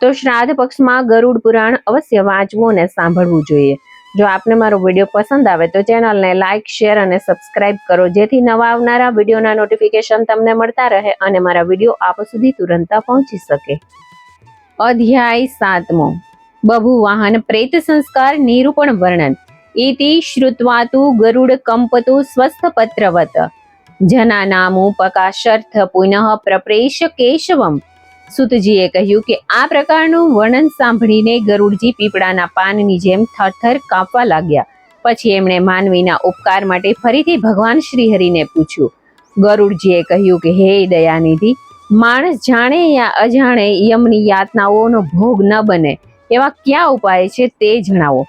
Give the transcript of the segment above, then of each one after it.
તો શ્રાદ્ધ પક્ષમાં ગરુડ પુરાણ અવશ્ય વાંચવું અને સાંભળવું જોઈએ. જો આપને મારો વીડિયો પસંદ આવે તો ચેનલને લાઇક શેર અને સબસ્ક્રાઇબ કરો, જેથી નવા આવનારા વિડીયોના નોટિફિકેશન તમને મળતા રહે અને મારા વીડિયો આપ સુધી તુરંત પહોંચી શકે. અધ્યાય સાતમો. બભુ વાહન પ્રેત સંસ્કાર નિરૂપણ વર્ણન. ઇતિ શ્રુત્વાતુ ગરુડ કંપતુ સ્વસ્થ પત્રવત. જના નામુપકાશર્થ પુનઃ પ્રપ્રેશ કેશવમ. સુતજીએ કહ્યું કે આ પ્રકારનું વર્ણન સાંભળીને ગરુડજી પીપળાના પાનની જેમ થરથર કાપવા લાગ્યા. પછી એમણે માનવીના ઉપકાર માટે ફરીથી ભગવાન શ્રીહરિને પૂછ્યું. ગરુડજીએ કહ્યું કે, હે દયાનિધિ, માણસ જાણે યા અજાણે યમની યાતનાઓનો ભોગ ન બને. એવા ક્યાં ઉપાય છે તે જણાવો.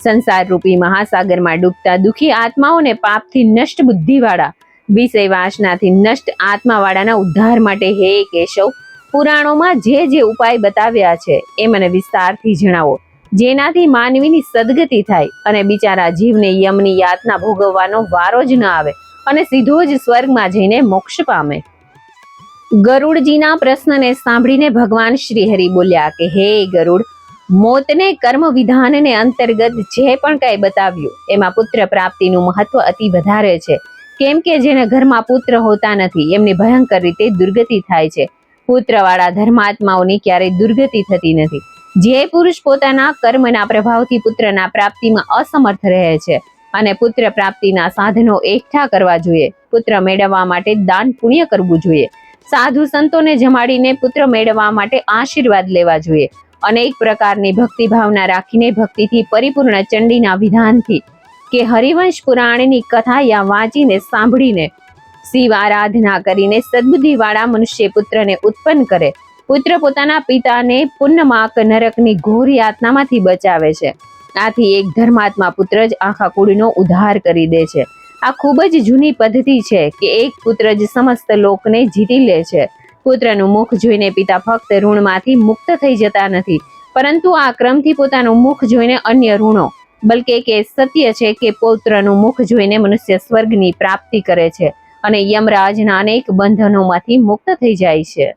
સંસાર રૂપી મહાસાગરમાં ડૂબતા દુઃખી આત્માઓને પાપથી નષ્ટ બુદ્ધિવાળા વિષય વાસનાથી નષ્ટ આત્માવાળાના ઉદ્ધાર માટે હે કેશવ પુરાણોમાં જે જે ઉપાય બતાવ્યા છે એ મને વિસ્તારથી જણાવો. જેનાથી માનવીની સદગતિ થાય અને બિચારા જીવને યમની યાતના ભોગવવાનો વારો જ ન આવે અને સીધો જ સ્વર્ગમાં જઈને મોક્ષ પામે. ગરુડજીના પ્રશ્નને સાંભળીને ભગવાન શ્રી હરિ બોલ્યા કે, હે ગરુડ, મોતને કર્મ વિધાનને અંતર્ગત જે પણ કઈ બતાવ્યું, એમાં પુત્ર પ્રાપ્તિનું મહત્વ અતિ વધારે છે. કેમ કે જેને ઘરમાં પુત્ર હોતા નથી, એમની ભયંકર રીતે દુર્ગતિ થાય છે. પુત્રવાળા ધર્માત્માઓની ક્યારેય દુર્ગતિ થતી નથી. જે પુરુષ પોતાના કર્મના પ્રભાવથી પુત્રના પ્રાપ્તિમાં અસમર્થ રહે છે અને પુત્ર પ્રાપ્તિના સાધનો એકઠા કરવા જોઈએ, પુત્ર મેળવવા માટે દાન પુણ્ય કરવું જોઈએ. સાધુ સંતોને જમાડીને પુત્ર મેળવવા માટે આશીર્વાદ લેવા જોઈએ. અનેક પ્રકારની ભક્તિ ભાવના રાખીને ભક્તિથી પરિપૂર્ણ ચંડીના વિધાનથી કે હરિવંશ પુરાણની કથા યા વાંચીને સાંભળીને શિવ આરાધના કરીને સદબુદ્ધિવાળા મનુષ્ય પુત્રને ઉત્પન્ન કરે. પુત્ર પોતાના પિતાને પુન્નમાક નરકની ઘોર યાતનામાંથી બચાવે છે. આથી એક ધર્માત્મા પુત્ર જ આખા કુળનો ઉદ્ધાર કરી દે છે. આ ખૂબ જ જૂની પદ્ધતિ છે કે એક પુત્ર જ સમસ્ત લોકને જીતી લે છે. પુત્રનું મુખ જોઈને પિતા ફક્ત ઋણમાંથી મુક્ત થઈ જતા નથી, પરંતુ આ ક્રમથી પોતાનું મુખ જોઈને અન્ય ઋણો, બલકે કે સત્ય છે કે પુત્રનું મુખ જોઈને મનુષ્ય સ્વર્ગની પ્રાપ્તિ કરે છે. અને યમરાજના અનેક બંધનોમાંથી મુક્ત થઈ જાય છે.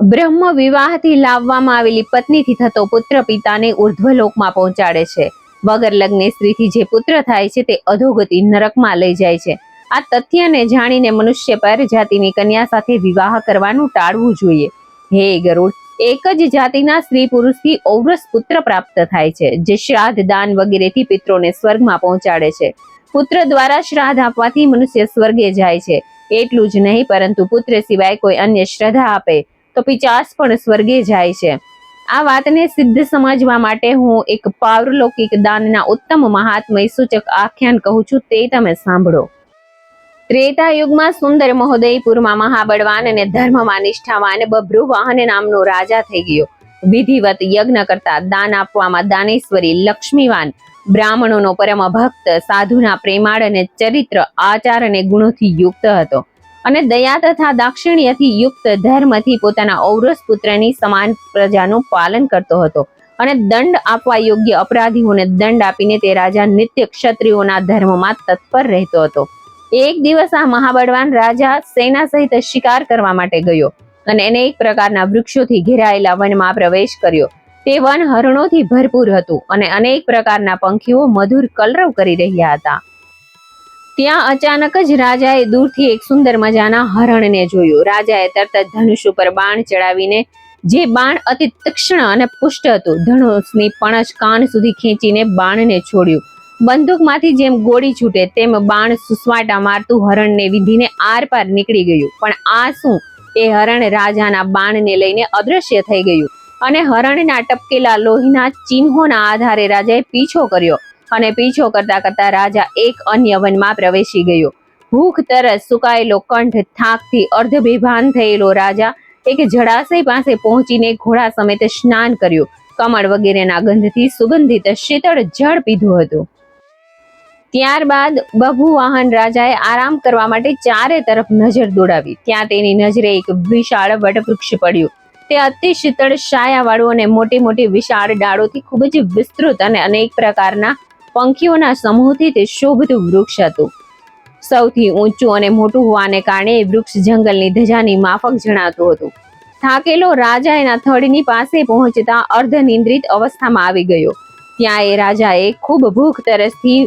બ્રહ્મ વિવાહથી લાવવામાં આવેલી પત્નીથી થતો પુત્ર પિતાને ઉર્ધ્વલોકમાં પહોંચાડે છે. વગર લગ્ન સ્ત્રીથી જે પુત્ર થાય છે તે અધોગતિ નરકમાં લઈ જાય છે. આ તથ્યને જાણીને મનુષ્ય પર જાતિની કન્યા સાથે વિવાહ કરવાનું ટાળવું જોઈએ. હે ગરુડ, એક જ જાતિના સ્ત્રી પુરુષથી ઔરસ પુત્ર પ્રાપ્ત થાય છે, જે શ્રાદ્ધ દાન વગેરેથી પિત્રોને સ્વર્ગમાં પહોંચાડે છે. પુત્ર દ્વારા શ્રાદ્ધ આપવાથી મનુષ્ય સ્વર્ગે જાય છે. એટલું જ નહીં, પરંતુ પુત્ર સિવાય કોઈ અન્ય શ્રદ્ધા આપે, તો પિચાસ પણ સ્વર્ગે જાય છે. આ વાતને સિદ્ધ સમજવા માટે હું એક પાવરલૌકિક દાનના ઉત્તમ મહાત્મય સૂચક આખ્યાન કહું છું, તે તમે સાંભળો. ત્રેતા યુગમાં સુંદર મહોદયપુરમાં મહાબળવાન અને ધર્મમાં નિષ્ઠાવાન બભ્રુવાહન નામનો રાજા થઈ ગયો. વિધિવત યજ્ઞ કરતા દાન આપવામાં દાનેશ્વરી લક્ષ્મીવાન, બ્રાહ્મણોનો પરમ ભક્ત, સાધુના પ્રેમાળ અને ચરિત્ર, આચાર અને ગુણોથી યુક્ત હતો. અને દયા તથા દાક્ષિણ્યથી યુક્ત ધર્મથી પોતાના ઔરસ પુત્રની સમાન પ્રજાનું પાલન કરતો હતો. અને દંડ આપવા યોગ્ય અપરાધીઓને દંડ આપીને તે રાજા નિત્ય ક્ષત્રિયોના ધર્મમાં તત્પર રહેતો હતો. એક દિવસ આ મહાબળવાન રાજા સેના સહિત શિકાર કરવા માટે ગયો. અને અનેક પ્રકારના વૃક્ષોથી ઘેરાયેલા વનમાં પ્રવેશ કર્યો. તે વન હરણોથી ભરપૂર હતું અને અનેક પ્રકારના પંખીઓ મધુર કલરવ કરી રહ્યા હતા. ત્યાં અચાનક જ રાજાએ દૂરથી એક સુંદર મજાના હરણને જોયું. રાજાએ તરત જ ધનુષ ઉપર બાણ ચડાવીને જે બાણ અતિ તીક્ષ્ણ અને પુષ્ટ હતું, ધનુષની પણજ કાન સુધી ખેંચીને બાણને છોડ્યું. બંદૂકમાંથી જેમ ગોળી છૂટે, તેમ બાણ સુસવાટા મારતું હરણને વિધીને આર પાર નીકળી ગયું. પણ આ શું? એ હરણ રાજાના બાણને લઈને અદૃશ્ય થઈ ગયું. અને હરણના ટપકેલા લોહીના ચિહ્નોના આધારે રાજાએ પીછો કર્યો અને પીછો કરતા કરતા રાજા એક અન્ય વનમાં પ્રવેશી ગયો. ભૂખ, તરસ, સુકાયેલો કંઠ, થાકથી અર્ધ બેભાન થયેલો રાજા એક જળાશય પાસે પહોંચીને ઘોડા સમેત સ્નાન કર્યું. કમળ વગેરેના ગંધથી સુગંધિત શીતળ જળ પીધું હતું. ત્યારબાદ બભુવાહન રાજાએ આરામ કરવા માટે ચારે તરફ નજર દોડાવી. ત્યાં તેની નજરે એક વિશાળ વટવૃક્ષ પડ્યું. તે અતિ શીતળ છાયાવાળું અને મોટી મોટી વિશાળ ડાળોથી ખૂબ જ વિસ્તૃત અને અનેક પ્રકારના પંખીઓના સમૂહથી તે શોભતું વૃક્ષ હતું. સૌથી ઊંચું અને મોટું હોવાને કારણે એ વૃક્ષ જંગલની ધજાની માફક જણાતું હતું. થાકેલો રાજા એના થડની પાસે પહોંચતા અર્ધનિંદ્રિત અવસ્થામાં આવી ગયો. ત્યાં એ રાજાએ ખૂબ ભૂખ તરસથી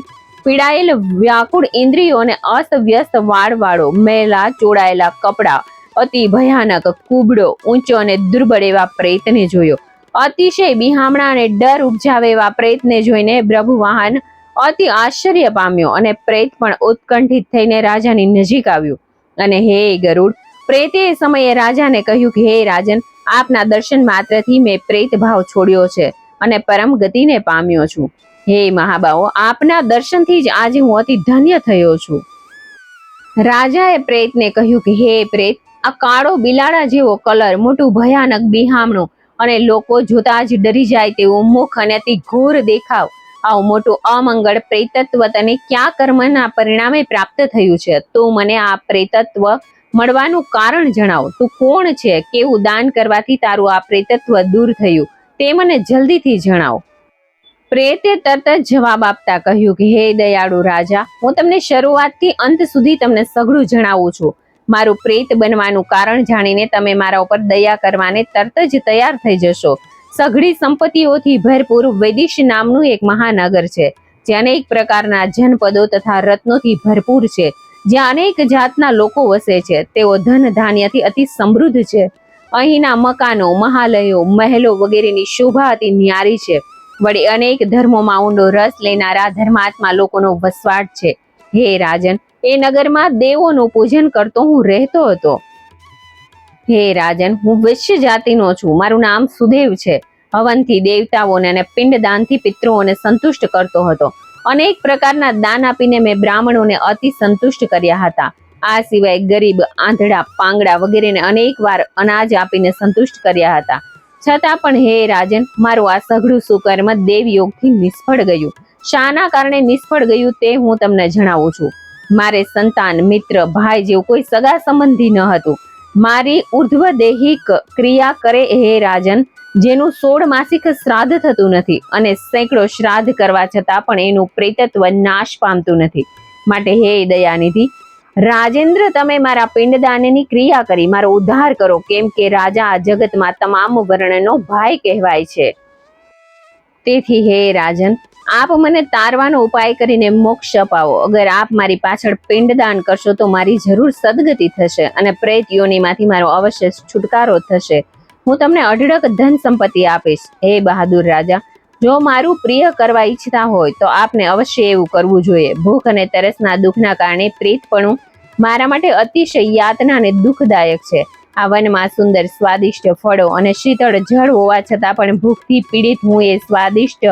પીડાયેલ વ્યાકુળ ઇન્દ્રિયો અને અસ્તવ્યસ્ત વાળવાળો મેલા ચોડાયેલા કપડા, અતિ ભયાનક કુબડો ઊંચો અને દુર્બળ એવા પ્રેતને જોયો. અતિશય બિહામણા અને ડર ઉપજાવે એવા પ્રેતને જોઈને પ્રભુવાહન અતિ આશ્ચર્ય પામ્યો અને પ્રેત પણ ઉત્કંઠિત થઈને રાજાની નજીક આવ્યું. અને હે ગરુડ, પ્રેતે એ સમયે રાજાને કહ્યું કે, હે રાજન, આપના દર્શન માત્રથી મેં પ્રેત ભાવ છોડ્યો છે અને પરમ ગતિને પામ્યો છું. હે મહાબાઓ આપના દર્શનથી જ આજે હું અતિ ધન્ય થયો છું. રાજાએ પ્રેતને કહ્યું કે, હે પ્રેત, આ કાળો બિલાડા જેવો કલર, મોટું ભયાનક બિહામણું અને લોકો જોતા જ ડરી જાય તેવું મુખ અને અતિ ઘોર દેખાવ. આવું મોટું અમંગળ પ્રેતત્વ તને ક્યાં કર્મના પરિણામે પ્રાપ્ત થયું છે? તો મને આ પ્રેતત્વ મળવાનું કારણ જણાવો. તું કોણ છે? કેવું દાન કરવાથી તારું આ પ્રેતત્વ દૂર થયું? તે મને જલ્દીથી જણાવ. પ્રેતે તરત જ જવાબ આપતા કહ્યું કે, હે દયાળુ રાજા, હું તમને શરૂઆતથી અંત સુધી તમને સઘળું જણાવું છું. મારું પ્રેત બનવાનું કારણ જાણીને તમે મારા ઉપર દયા કરવાને તરત જ તૈયાર થઈ જશો. સઘળી સંપત્તિઓથી ભરપૂર વૈદિશ નામનું એક મહાનગર છે, જ્યાં અનેક પ્રકારના જનપદો તથા રત્નોથી ભરપૂર છે. જ્યાં અનેક જાતના લોકો વસે છે. તેઓ ધન ધાન્યથી અતિ સમૃદ્ધ છે. અહીંના મકાનો, મહાલયો, મહેલો વગેરેની શોભા અતિ ન્યારી છે. વળી અનેક ધર્મોમાં ઊંડો રસ લેનારા ધર્માત્મા લોકોનો વસવાટ છે. હે રાજન, એ નગરમાં દેવોનું પૂજન કરતો હું રહેતો હતો. હે રાજન, હું વિશ્વ જાતિનો છું. મારું નામ સુદેવ છે. હવનથી દેવતાઓને અને પિંડદાનથી પિતૃઓને સંતુષ્ટ કરતો હતો. અનેક પ્રકારના દાન આપીને મેં બ્રાહ્મણોને અતિ સંતુષ્ટ કર્યા હતા. આ સિવાય ગરીબ, આંધળા પાંગડા વગેરેને અનેક વાર અનાજ આપીને સંતુષ્ટ કર્યા હતા. છતાં પણ હે રાજન, મારું આ સઘળું સુકર્મ દેવયોગથી નિષ્ફળ ગયું. શાના કારણે નિષ્ફળ ગયું તે હું તમને જણાવું છું. મારે સંતાન, મિત્ર, ભાઈ જેવું કોઈ સગા સંબંધી ન હતું. મારી ઉર્ધ્વ દેહિક ક્રિયા કરે હે રાજન, જેનું સોળ માસિક શ્રાદ્ધ થતું નથી અને સેંકડો શ્રાદ્ધ કરવા છતાં પણ એનું પ્રેતત્વ નાશ પામતું નથી. માટે હે દયાનિધિ રાજેન્દ્ર, તમે મારા પિંડદાનની ક્રિયા કરી. મારો ઉદ્ધાર કરો. કેમ કે રાજા આ જગતમાં તમામ વર્ણનો ભાઈ કહેવાય છે. તેથી હે રાજન, આપ મને તારવાનો ઉપાય કરીને મોક્ષ અપાવો. અગર આપ મારી પાછળ પિંડદાન કરશો તો મારી જરૂર સદગતિ થશે અને પ્રેત મારો અવશ્ય છુટકારો થશે. હું તમને અઢળક ધન સંપત્તિ આપીશ. હે બહાદુર રાજા જો મારું પ્રિય કરવા ઈચ્છતા હોય તો આપને અવશ્ય એવું કરવું જોઈએ. ભૂખ અને તરસના દુઃખના કારણે પ્રીતપણું મારા માટે અતિશય યાતના અને દુઃખદાયક છે. આ વનમાં સુંદર સ્વાદિષ્ટ ફળો અને શીતળ જળ હોવા છતાં પણ ભૂખથી પીડિત હું એ સ્વાદિષ્ટ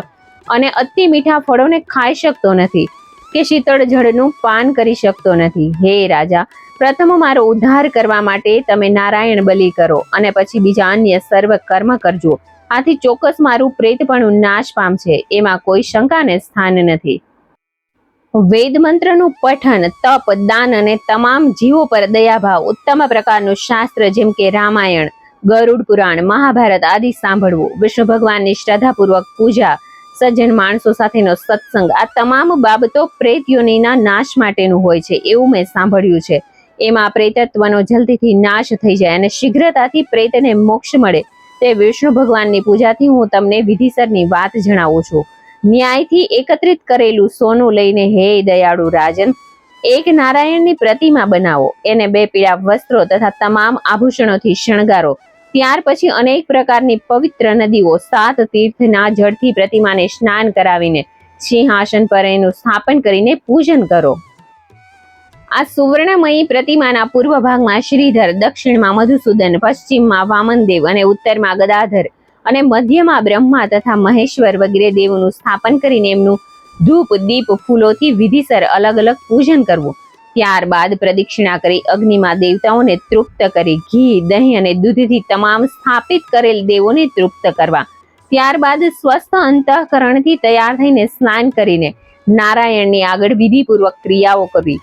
અને અતિ મીઠા ફળોને ખાઈ શકતો નથી કે શીતળ જળનું પાન કરી શકતો નથી. હે રાજા, પ્રથમ મારો ઉદ્ધાર કરવા માટે તમે નારાયણ બલિ કરો અને પછી બીજા અન્ય સર્વ કર્મ કરજો. આથી ચોક્કસ મારું પ્રેતપણું નાશ પામશે. એમાં કોઈ શંકાને સ્થાન નથી. વેદ મંત્રનું પઠન, તપ, દાન અને તમામ જીવો પર દયાભાવ ઉત્તમ પ્રકારનું શાસ્ત્ર જેમ કે રામાયણ, ગરુડ પુરાણ, મહાભારત આદિ સાંભળવું, વિષ્ણુ ભગવાનની શ્રદ્ધાપૂર્વક પૂજા, સજ્જન માણસો સાથેનો સત્સંગ, આ તમામ બાબતો પ્રેત યોનિના નાશ માટેનું હોય છે એવું મેં સાંભળ્યું છે. એમાં પ્રેતત્વનો જલ્દીથી નાશ થઈ જાય અને શીઘ્રતાથી પ્રેતને મોક્ષ મળે. તે વિષ્ણુ ભગવાનની પૂજાથી હું તમને વિધિસરની વાત જણાવું છું. ન્યાયથી એકત્રિત કરેલું સોનું લઈને હે દયાળુ રાજન, એક નારાયણની પ્રતિમા બનાવો. એને બે પીળા વસ્ત્રો તથા તમામ આભૂષણોથી શણગારો. ત્યાર પછી અનેક પ્રકારની પવિત્ર નદીઓ સાત તીર્થના જળથી પ્રતિમાને સ્નાન કરાવીને સિંહાસન પર એનું સ્થાપન કરીને પૂજન કરો. આ સુવર્ણમયી પ્રતિમાના પૂર્વ ભાગમાં શ્રીધર, દક્ષિણમાં મધુસૂદન, પશ્ચિમમાં વામનદેવ અને ઉત્તરમાં ગદાધર અને મધ્યમાં બ્રહ્મા તથા મહેશ્વર વગેરે દેવોનું સ્થાપન કરીને એમનું ધૂપ, દીપ, ફૂલોથી વિધિસર અલગ અલગ પૂજન કરવું. ત્યારબાદ પ્રદક્ષિણા કરી અગ્નિમાં દેવતાઓને તૃપ્ત કરી ઘી, દહીં અને દૂધથી તમામ સ્થાપિત કરેલ દેવોને તૃપ્ત કરવા. ત્યારબાદ સ્વસ્થ અંતઃકરણથી તૈયાર થઈને સ્નાન કરીને નારાયણની આગળ વિધિપૂર્વક ક્રિયાઓ કરવી.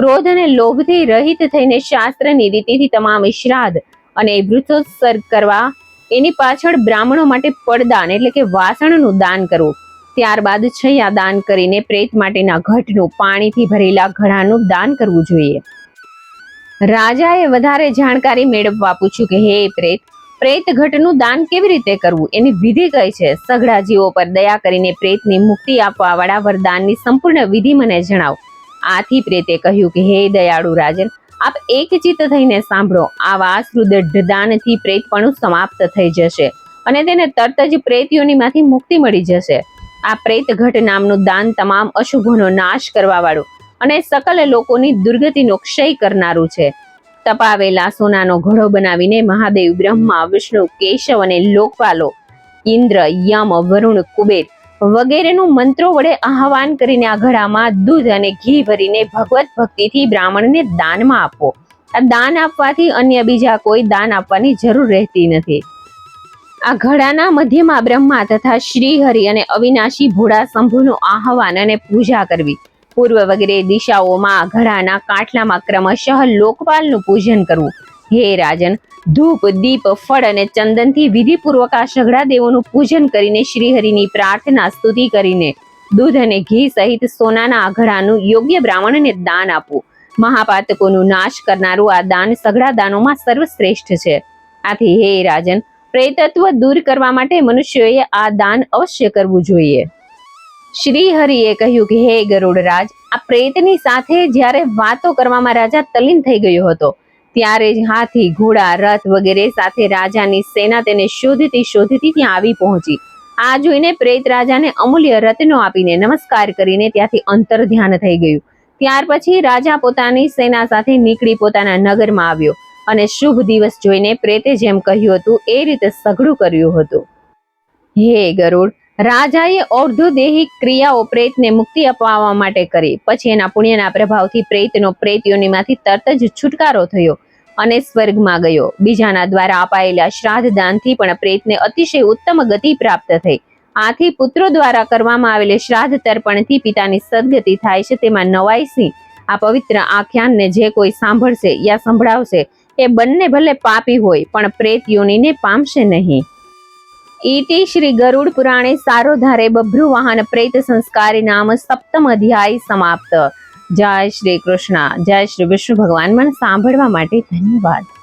ક્રોધ અને લોભથી રહિત થઈને શાસ્ત્રની રીતિથી તમામ શ્રાદ્ધ અને વૃથોત્સર્ગ કરવા, એની પાછળ બ્રાહ્મણો માટે પડદાન એટલે કે વાસણનું દાન કરવું. ત્યારબાદ છૈયા દાન કરીને પ્રેત માટેના ઘટનું પાણીથી ભરેલા ઘડાનું દાન કરવું જોઈએ. રાજાએ વધારે જાણકારી મેળવવા પૂછ્યું કે, હે પ્રેત પ્રેત ઘટનું દાન કેવી રીતે કરવું? એની વિધિ કઈ છે? સઘળા જીવો પર દયા કરીને પ્રેતની મુક્તિ આપવા વાળા વરદાનની સંપૂર્ણ વિધિ મને જણાવો. આથી પ્રેતે કહ્યું કે, હે દયાળુ રાજન, આપ એક ચિત્ત થઈને સાંભળો. આ વાસરુદ્ધ દાનથી પ્રેતપણું સમાપ્ત થઈ જશે અને તેને તરત જ પ્રેતયોનીમાંથી મુક્તિ મળી જશે. આ પ્રેત ઘટ નામનું દાન તમામ અશુભોનો નાશ કરવા વાળું અને સકલ લોકોની દુર્ગતિનો ક્ષય કરનારું છે. તપાવેલા સોનાનો ઘડો બનાવીને મહાદેવ બ્રહ્મા, વિષ્ણુ, કેશવ અને લોકપાલો, ઇન્દ્ર, યમ, વરુણ, કુબેર વગેરેનું મંત્રો વડે આહવાન કરીને આ ઘડામાં દૂધ અને ઘી ભરીને ભગવત ભક્તિથી બ્રાહ્મણને દાનમાં આપો. આ દાન આપવાથી અન્ય બીજા કોઈ દાન આપવાની જરૂર રહેતી નથી. આ ઘડાના મધ્યમાં બ્રહ્મા તથા શ્રીહરિ અને અવિનાશી ભોળા શંભુનું આહવાન અને પૂજા કરવી. પૂર્વ વગેરે દિશાઓમાં ઘડાના કાંઠલામાં ક્રમશઃ લોકપાલનું પૂજન કરવું. હે રાજન, ધૂપ, દીપ, ફળ અને ચંદનથી વિધિપૂર્વક આ સઘળા દેવોનું પૂજન કરીને શ્રીહરિની પ્રાર્થના સ્તુતિ કરીને દૂધ અને ઘી સહિત સોનાના આઘડાનું યોગ્ય બ્રાહ્મણને દાન આપવું મહાપાતકોનું નાશ કરનારું આ દાન સઘળા દાનોમાં સર્વશ્રેષ્ઠ છે. આથી હે રાજન, પ્રેતત્વ દૂર કરવા માટે મનુષ્યોએ આ દાન અવશ્ય કરવું જોઈએ. શ્રી હરિએ કહ્યું કે, હે ગરુડરાજ આ પ્રેતની સાથે જ્યારે વાતો કરવામાં રાજા તલીન થઈ ગયો હતો ત્યારે જ હાથી, ઘોડા, રથ વગેરે સાથે રાજાની સેના તેને શોધતી શોધતી ત્યાં આવી પહોંચી. આ જોઈને પ્રેત રાજાને અમૂલ્ય રત્નો આપીને નમસ્કાર કરીને ત્યાંથી અંતર ધ્યાન થઈ ગયું. ત્યાર પછી રાજા પોતાની સેના સાથે નીકળી પોતાના નગરમાં આવ્યો અને શુભ દિવસ જોઈને પ્રેતે જેમ કહ્યું હતું, એ રીતે સઘળું કર્યું હતું. હે ગરુડ રાજાએ ઔર્ધ્વદેહિક ક્રિયાઓ પ્રેતને મુક્તિ અપાવવા માટે કરી. પછી એના પુણ્યના પ્રભાવથી પ્રેતનો પ્રેતયોનીમાંથી તરત જ છુટકારો થયો અને સ્વર્ગમાં ગયો. બીજાના દ્વારા અપાયેલા શ્રાદ્ધ દાનથી પણ પ્રેતને અતિશય ઉત્તમ ગતિ પ્રાપ્ત થઈ. આથી પુત્રો દ્વારા કરવામાં આવેલ શ્રાદ્ધ તર્પણથી પિતાની સદગતિ થાય છે. તેમાં નવાઈસી આ પવિત્ર આખ્યાનને જે કોઈ સાંભળશે યા સંભળાવશે, એ બંને ભલે પાપી હોય, પણ પ્રેત યોનીને પામશે નહીં. ઇતિ શ્રી ગરુડ પુરાણે સારોધારે બભ્રુ વાહન પ્રેત સંસ્કારી નામ સપ્તમ અધ્યાય સમાપ્ત. જય શ્રી કૃષ્ણ. જય શ્રી વિષ્ણુ ભગવાન. મને સાંભળવા માટે ધન્યવાદ.